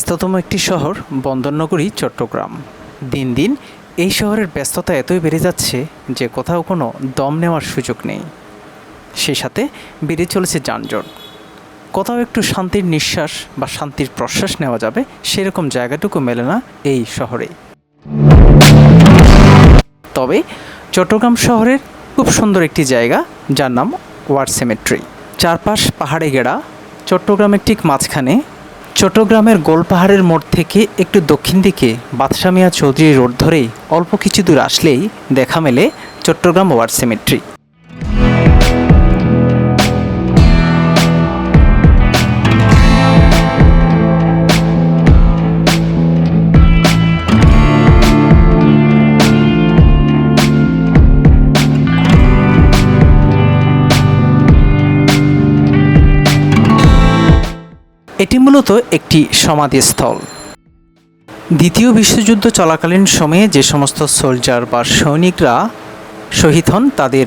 ব্যস্ততম একটি শহর, বন্দরনগরী, চট্টগ্রাম। দিন দিন এই শহরের ব্যস্ততা এতই বেড়ে যাচ্ছে যে কোথাও কোনো দম নেওয়ার সুযোগ নেই। সেই সাথে বেড়ে চলেছে যানজট। কোথাও একটু শান্তির নিঃশ্বাস বা শান্তির প্রশ্বাস নেওয়া যাবে, সেরকম জায়গাটুকু মেলে না এই শহরে। তবে চট্টগ্রাম শহরের খুব সুন্দর একটি জায়গা, যার নাম ওয়ার সেমেট্রি। চারপাশ পাহাড়ে ঘেরা, চট্টগ্রামের ঠিক মাঝখানে চট্টগ্রামের গোলপাহাড়ের মোড় থেকে একটু দক্ষিণ দিকে বাদশামিয়া চৌধুরী রোড ধরেই অল্প কিছু দূর আসলেই দেখা মেলে চট্টগ্রাম ওয়ার সেমেট্রি। এটি মূলত একটি সমাধিস্থল। দ্বিতীয় বিশ্বযুদ্ধ চলাকালীন সময়ে যে সমস্ত সোলজার বা সৈনিকরা শহীদ হন, তাদের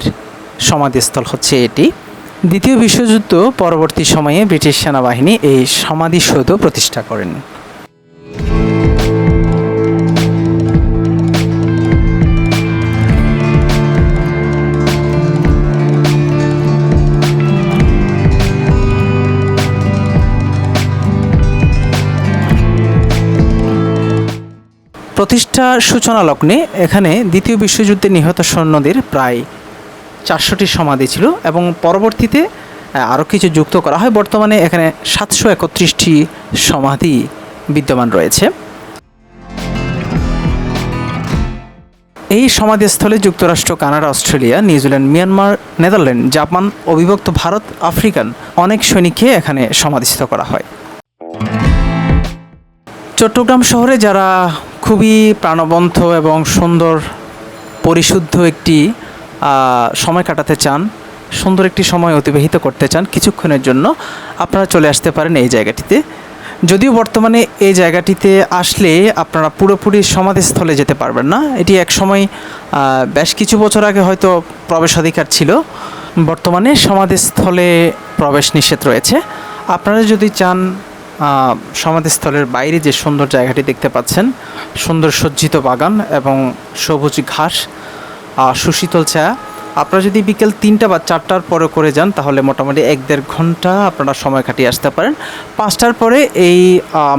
সমাধিস্থল হচ্ছে এটি। দ্বিতীয় বিশ্বযুদ্ধ পরবর্তী সময়ে ব্রিটিশ সেনাবাহিনী এই সমাধিসৌধ প্রতিষ্ঠা করেন। প্রতিষ্ঠা সূচনা লগ্নে এখানে দ্বিতীয় বিশ্বযুদ্ধে নিহত সৈন্যদের প্রায় চারশোটি সমাধি ছিল এবং পরবর্তীতে আরও কিছু যুক্ত করা হয়। বর্তমানে এখানে সাতশো একত্রিশটি সমাধি বিদ্যমান রয়েছে। এই সমাধিস্থলে যুক্তরাষ্ট্র, Canada, Australia, New Zealand, Myanmar, Netherland, Japan, অবিভক্ত ভারত, আফ্রিকান অনেক সৈনিককে এখানে সমাধিস্থ করা হয়। চট্টগ্রাম শহরে যারা খুবই প্রাণবন্ত এবং সুন্দর, পরিশুদ্ধ একটি সময় কাটাতে চান, সুন্দর একটি সময় অতিবাহিত করতে চান কিছুক্ষণের জন্য, আপনারা চলে আসতে পারেন এই জায়গাটিতে। যদিও বর্তমানে এই জায়গাটিতে আসলে আপনারা পুরোপুরি সমাধিস্থলে যেতে পারবেন না। এটি এক সময় বেশ কিছু বছর আগে হয়তো প্রবেশাধিকার ছিল। বর্তমানে সমাধিস্থলে প্রবেশ নিষেধ রয়েছে। আপনারা যদি চান সমাধিস্থলের বাইরে যে সুন্দর জায়গাটি দেখতে পাচ্ছেন, সুন্দর সজ্জিত বাগান এবং সবুজ ঘাস সুশীতল ছায়া। আপনারা যদি বিকেল তিনটা বা চারটার পরে করে যান, তাহলে মোটামুটি এক দেড় ঘণ্টা আপনারা সময় কাটিয়ে আসতে পারেন। পাঁচটার পরে এই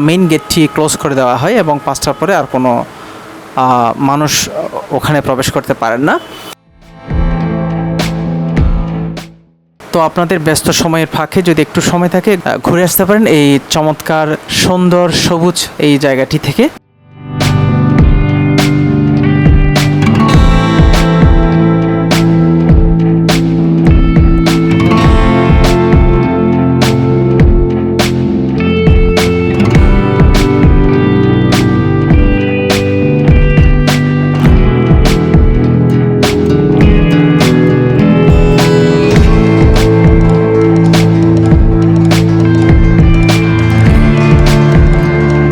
মেইন গেটটি ক্লোজ করে দেওয়া হয় এবং পাঁচটার পরে আর কোনো মানুষ ওখানে প্রবেশ করতে পারেন না। তো আপনাদের ব্যস্ত সময়ের ফাঁকে যদি একটু সময় থাকে ঘুরে আসতে পারেন এই চমৎকার, সুন্দর, সবুজ এই জায়গাটি থেকে।